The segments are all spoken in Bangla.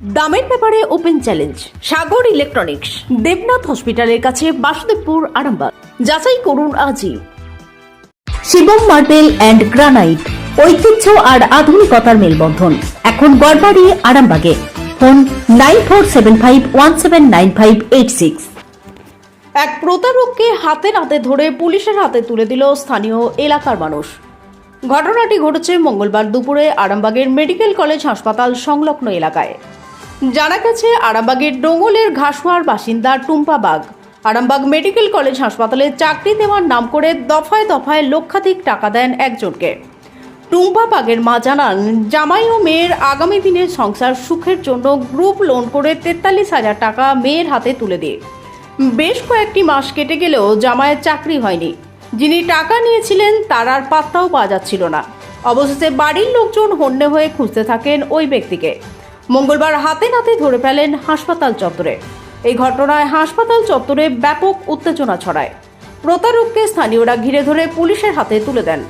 দামের ব্যাপারে open challenge, Sagar electronics, Debnath হসপিটালের কাছে বাসুদেবপুর, আরামবাগ। যাচাই করুন আজই। শিবম মার্বেল অ্যান্ড গ্রানাইট, ঐতিহ্য আর আধুনিকতার মেলবন্ধন। এখন গড়বাড়ি, আরামবাগে। Phone nine four seven five one seven nine five eight six. এক প্রতারককে হাতে নাতে ধরে পুলিশের হাতে তুলে দিল স্থানীয় এলাকার মানুষ। ঘটনাটি ঘটেছে মঙ্গলবার দুপুরে আরামবাগের মেডিকেল কলেজ হাসপাতাল সংলগ্ন এলাকায়। জানা গেছে, আরামবাগের ডোঙ্গলের ঘাসুয়ার বাসিন্দা টুম্পা বাগ আরামবাগ মেডিকেল কলেজ হাসপাতালে চাকরি দেওয়ার নাম করে দফায় দফায় লক্ষাধিক টাকা দেন একজনকে। টুম্পা বাগের মা জানান, জামাই ও মেয়ের আগামী দিনের সংসার সুখের জন্য গ্রুপ লোন করে তেতাল্লিশ হাজার টাকা মেয়ের হাতে তুলে দিয়ে বেশ কয়েকটি মাস কেটে গেলেও জামাইয়ের চাকরি হয়নি। যিনি টাকা নিয়েছিলেন, তার আর পাত্তাও পাওয়া যাচ্ছিল না। অবশেষে বাড়ির লোকজন হন্যে হয়ে খুঁজতে থাকেন ওই ব্যক্তিকে। মঙ্গলবার হাতে নাতে ধরে ফেলেন হাসপাতাল চত্বরে। এই ঘটনায় হাসপাতাল চত্বরে ব্যাপক উত্তেজনা ছড়ায়। প্রতারককে স্থানীয়রা ঘিরে ধরে পুলিশের হাতে তুলে দেন।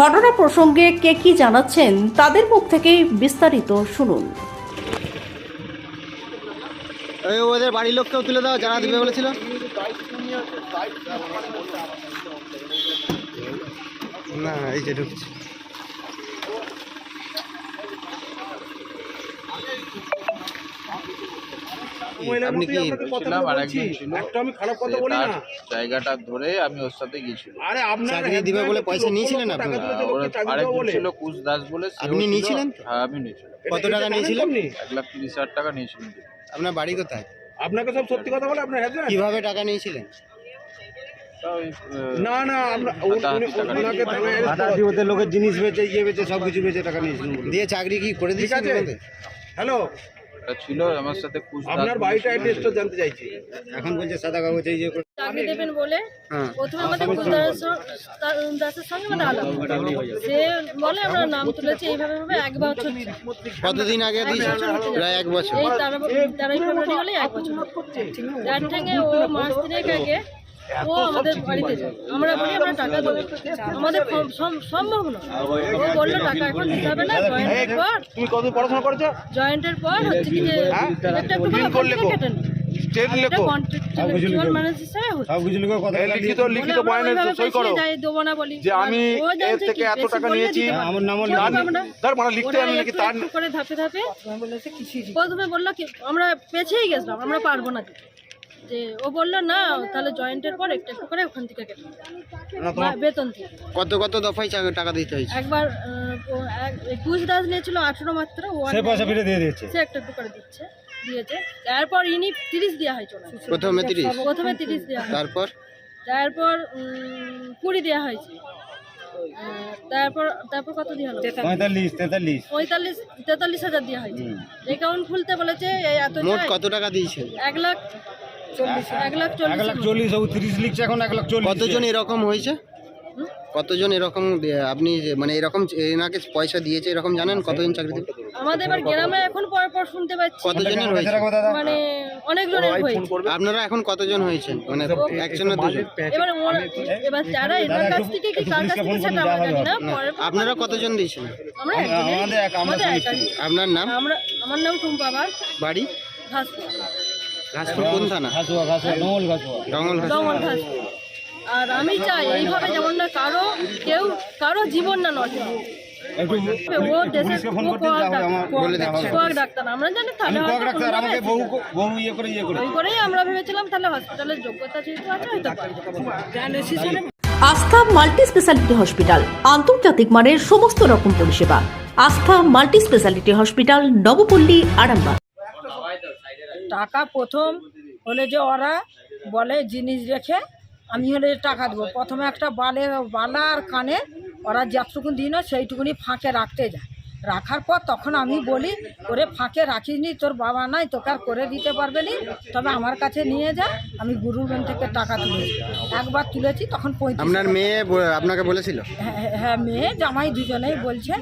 ঘটনা প্রসঙ্গে কে কি জানাচ্ছেন তাদের মুখ থেকেই বিস্তারিত শুনুন। ওই ওদের বাড়ির লোককেও তুলে দাও দিবে বলেছিল। না এই যে ঢুকছে। আপনি কি ছিলাম আর একজন ছিল? আমি খারাপ কথা বলি না। জায়গাটা ধরে আমি ওর সাথে গেছিলাম আরে আপনার চাকরি দিবে বলে পয়সা নিয়েছিলেন আপনি? আরেকজন ছিল কুশ দাস বলে আপনি নিয়েছিলেন? হ্যাঁ আমি নিয়েছিলাম। কত টাকা নিয়েছিলেন? এক লাখ তিরিশ হাজার টাকা নিয়েছিলাম আপনার বাড়ি কোথায়? আপনাকে সব সত্যি কথা বলে? আপনার হ্যাঁ কীভাবে টাকা নিয়েছিলেন? না না আমরা ওনাকে থানায় ওদের লোকের জিনিস বেচে ইয়ে বেচে সব কিছু বেচে টাকা নিয়েছিলেন দিয়ে চাকরি কি করে ঠিক দিয়েছেন হ্যালো ছিল আমার সাথে আপনার বাড়িটা অ্যাড্রেসটা জানতে চাইছি। এখন বলছে সাদা কাগজে ইয়ে করে চাকরি দেবেন বলে? হ্যাঁ। প্রথমে আমাদের দাসের সঙ্গে মানে আলাপ সে বলে আমরা নাম তুলেছি এইভাবে ভাবে এক বছর কতদিন আগে দিয়েছেন প্রায় এক বছর। এই তারা তারাই ফেব্রুয়ারি হলে এক বছর। যার থেকে ও মাস তিনেক আগে ও আমাদের বাড়িতে আমরা বলি আমরা টাকা দেবো। আমাদের সম- সম- সম্ভব না ও বলল টাকা এখন দিতে হবে না জয়েন্টের পর তুমি কত পড়াশোনা করেছ? জয়েন্টের পর হচ্ছে কি যে একটা একটু করে কেটে নেবে স্টেট এটা লেখো। কন্ট্রাক্টুয়াল ম্যানেজ হিসাবে হচ্ছে। সব কিছু লোকের কথা লিখিত লিখিত বলে আমরা বয়ানে ওইভাবে সই করো। পেছিয়ে যাই, দেবো না বলি। যে আমি এর থেকে এত টাকা নিয়েছি। আমার মানে লিখতে আমি নাকি তার করে ধাপে ধাপে প্রথমে বলল কি আমরা পেছিয়ে গেছিলাম আমরা পারব না। যে ও বলল না তাহলে জয়েন্টের পর একটু একটু করে ওখান থেকে কেটে বেতন থেকে। কত কত দফায় টাকা দিতে হয়েছে? একবার একুশ দাস নিয়েছিল আঠেরো মাত্র ও সে পয়সা ফিরে দিয়ে দিয়েছে। সে একটু একটু করে দিচ্ছে দিয়েছে। তারপর ইনি তিরিশ দেওয়া হয়েছে ওনার। প্রথমে তিরিশ? প্রথমে তিরিশ দেওয়া হয় তারপর? তারপর কুড়ি দেওয়া হয়েছে। তারপর তারপর কত দেওয়া হলো? পঁয়তাল্লিশ তেতাল্লিশ। পঁয়তাল্লিশ তেতাল্লিশ হাজার দেওয়া হয়েছে। অ্যাকাউন্ট খুলতে বলেছে এই এত মোট কত টাকা দিয়েছেন এক লাখ এক লাখ চল্লিশ ও তিরিশ লিখছে এখন এক লাখ চল্লিশ। কতজন এরকম হয়েছে? কতজন এরকম আপনি মানে এরকম এনাকে পয়সা দিয়েছে এরকম জানেন কতজন চাকরি আমাদের এবার গ্রামে এখন পর পর শুনতে পাচ্ছি। কতজনের হয়েছে? মানে অনেক জনের হয়েছে। আপনারা এখন কতজন হয়েছেন? মানে একজন না দুজন? এবার এবার যারা এনার কাছ থেকে কি কার কাছ থেকে সেটা আমরা জানি না আপনারা কতজন দিয়েছেন? আমরা আমাদের এক- আমরা। আপনার নাম? আমরা আমার নাম টুম্পা বাড়ি? ঘাসপুর কোন থানা ঘাসুয়া ঘাসুয়া নোল ঘাসুয়া। জঙ্গল ঘাস আর আমি চাই এইভাবে যেমন না কারও কেউ কারও জীবন না নষ্ট আমরা ভেবেছিলাম তাহলে হসপিটালের যোগ্যতা যেহেতু আছে হয়তো আস্থা মাল্টি স্পেশালিটি হসপিটাল আন্তর্জাতিক মানের সমস্ত রকম পরিষেবা। Astha multi speciality hospital Nabapalli Arambag. টাকা প্রথম হলে যে ওরা বলে জিনিস রেখে আমি হলে টাকা দেবো। প্রথমে একটা বালে বালা আর কানে ওরা যতটুকু দিন সেইটুকুনি ফাঁকে রাখতে যায়। রাখার পর তখন আমি বলি ওরে ফাঁকে রাখিসনি তোর বাবা নাই তোকে আর করে দিতে পারবে নি। তবে আমার কাছে নিয়ে যা আমি গুরুর ব্যাংক থেকে টাকা তুলেছি। একবার তুলেছি তখন আপনার মেয়ে আপনাকে বলেছিল? হ্যাঁ, হ্যাঁ মেয়ে জামাই দুজনেই বলছে।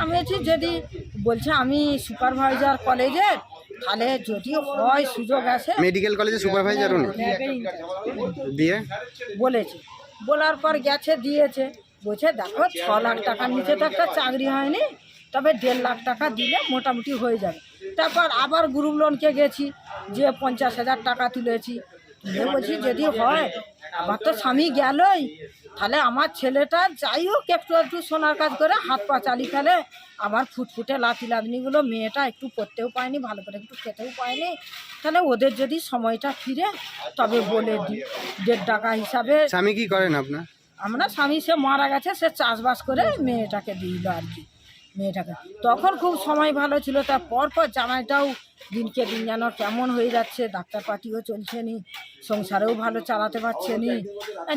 আমি বলছি যদি বলছে আমি সুপারভাইজার কলেজের তাহলে যদি হয় সুযোগ আসে মেডিকেল কলেজে সুপারভাইজার উনি? দিয়ে? বলেছে। বলার পর গেছে দিয়েছে। বলছে দেখো ছ লাখ টাকার নিচে তো একটা চাকরি হয়নি তবে দেড় লাখ টাকা দিলে মোটামুটি হয়ে যাবে। তারপর আবার গ্রুপ লোনকে গেছি যে পঞ্চাশ হাজার টাকা তুলেছি। বলছি যদি হয় আমার তো স্বামী গেলই তাহলে আমার ছেলেটা যাই হোক একটু একটু সোনার কাজ করে হাত পা চালি ফেলে। আমার ফুটফুটে লাথি লাদনিগুলো মেয়েটা একটু পড়তেও পায়নি ভালো করে একটু খেতেও পায়নি। তাহলে ওদের যদি সময়টা ফিরে তবে বলে দিই দেড় টাকা হিসাবে স্বামী কি করেন আপনার? আমরা স্বামী সে মারা গেছে সে চাষবাস করে মেয়েটাকে দিল আর কি মেয়েটাকে। তখন খুব সময় ভালো ছিল তার পর পর জামাইটাও দিনকে দিন যেন কেমন হয়ে যাচ্ছে ডাক্তার পার্টিও চলছে নি সংসারেও ভালো চালাতে পারছে নি।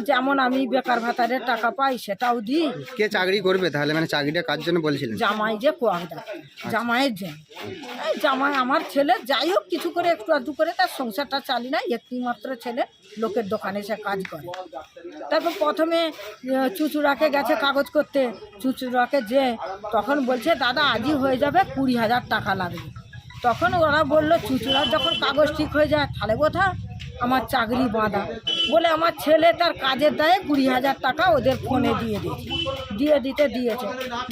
যেমন আমি বেকার ভাতারের টাকা পাই সেটাও দিই। কে চাকরি করবে তাহলে? মানে চাকরিটা কার জন্য বলছিলেন? জামাই যে কোয়াকদা জামাইয়ের জন্য। এই জামাই আমার ছেলে যাই হোক কিছু করে একটু আধটু করে তার সংসারটা চালি না একটি মাত্র ছেলে লোকের দোকানে সে কাজ করে। তারপর প্রথমে আহ, চুচুড়াকে গেছে কাগজ করতে। চুচুড়াকে যে তখন বলছে দাদা আজই হয়ে যাবে কুড়ি হাজার টাকা লাগবে। তখন ওরা বলল, চুচুড়ার যখন কাগজ ঠিক হয়ে যায়, তাহলে কোথা আমার চাকরি বাঁধা। বলে, আমার ছেলে তার কাজের দায়ে কুড়ি হাজার টাকা ওদের ফোনে দিয়ে দিয়েছে। দিয়ে দিতে দিয়েছে।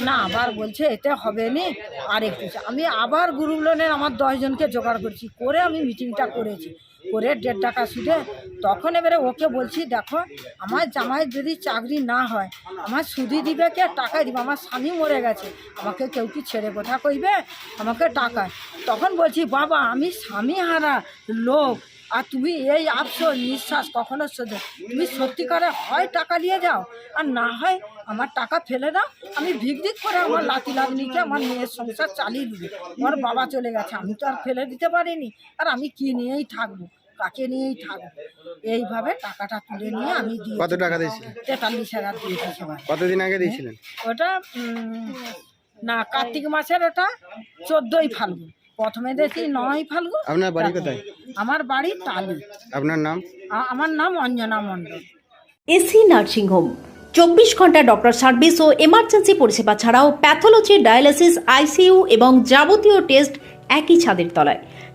না, আবার বলছে, এতে হবে নি আর একটু আমি আবার গ্রুপ লোনের আমার দশজনকে জোগাড় করছি, করে আমি মিটিংটা করেছি। করে দেড় টাকা সুদে, তখন এবারে ওকে বলছি, দেখো, আমার জামাইয়ের যদি চাকরি না হয়, আমার সুদি দিবে কে? টাকা দিবে। আমার স্বামী মরে গেছে। আমাকে কেউ কি ছেড়ে কথা কইবে? আমাকে টাকায়। তখন বলছি, বাবা, আমি স্বামী হারা লোক, আর তুমি এই আফসোস, নিঃশ্বাস কখনো শোধ। তুমি সত্যিকারে হয় টাকা নিয়ে যাও, আর না হয় আমার টাকা ফেলে দাও। আমি ভিগদিক করে আমার লাতি লাগনিকে আমার মেয়ের সংসার চালিয়ে দিবে। আমার বাবা চলে গেছে, আমি তো আর ফেলে দিতে পারিনি, আর আমি কি নিয়েই থাকব? কাকে নিয়েই থাকব এইভাবে টাকাটা তুলে নিয়ে আমি দিয়ে কত টাকা দিয়েছিলেন? তেতাল্লিশ হাজার দিয়েছি সবাই। কতদিন আগে দিয়েছিলেন? ওটা না কার্তিক মাসের ওটা চোদ্দোই ফাল্গুন। প্রথমে দেখি নয় ফাল্গুন। আপনার বাড়ি কোথায়? আমার বাড়ি তালি আপনার নাম? আমার নাম অঞ্জনা মণ্ডল। এসি নার্সিংহোম চব্বিশ ঘণ্টা ডক্টর সার্ভিস ও এমার্জেন্সি পরিষেবা ছাড়াও প্যাথোলজি ডায়ালিসিস আইসিইউ এবং যাবতীয় টেস্ট একই ছাদের তলায়।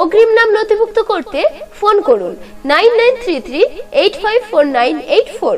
অগ্রিম নাম নথিভুক্ত করতে ফোন করুন। Nine nine three three eight five four nine eight four.